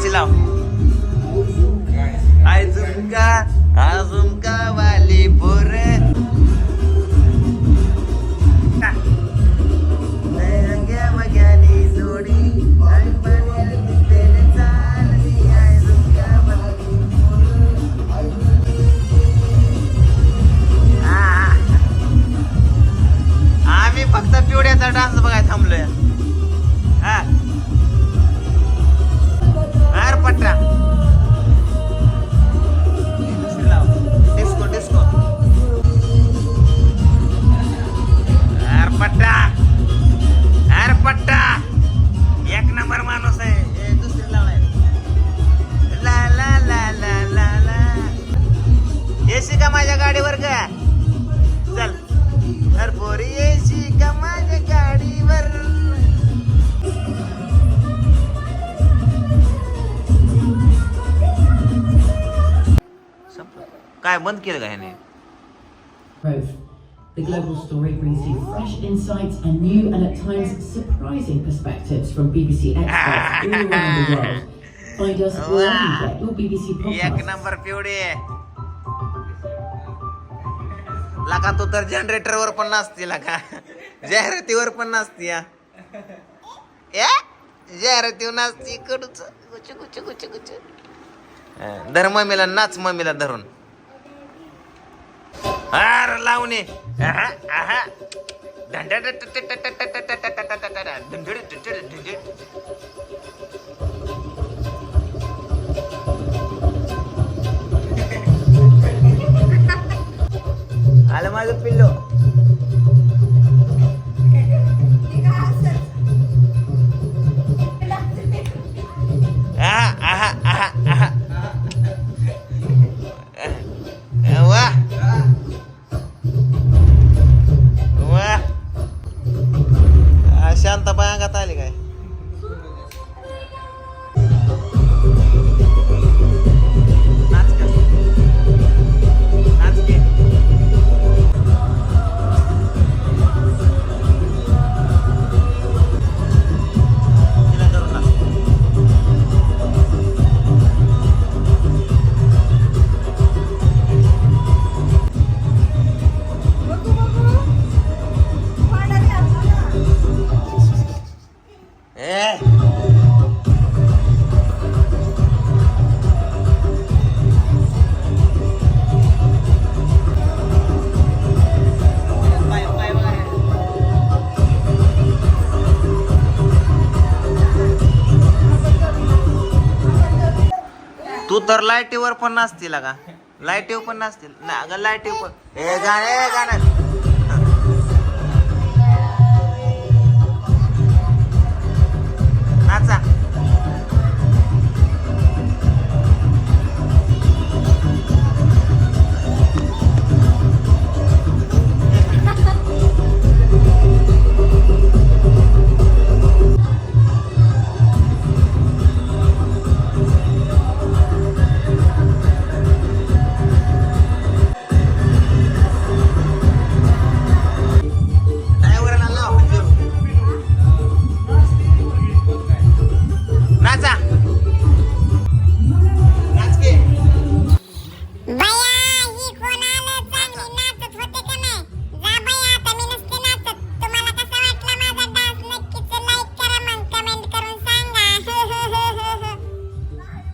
Crazy love. माझ्या गाडीवर का चल अरे पोरी एसी का माझ्या गाडीवर. काय बंद केलं का ह्याने. The Global Story brings you fresh insights and new and at times surprising perspectives from BBC experts all around the world. Find us wherever you get your BBC podcasts. लका तू तर जनरेटरवर पण नाचते लका जाहिरातीवर पण नाचते या जाहिरातीवर नाचते कडूच गुच गुच गुच गुच धर मम्मीला नाच मम्मीला धरून हार लावणे आहा, Alam mo, pillo. तू तर लाईटीवर पण नसतील का? लाईटीवर पण नसतील ना अगं लाईटीवर पण हे गाणं हे गाणं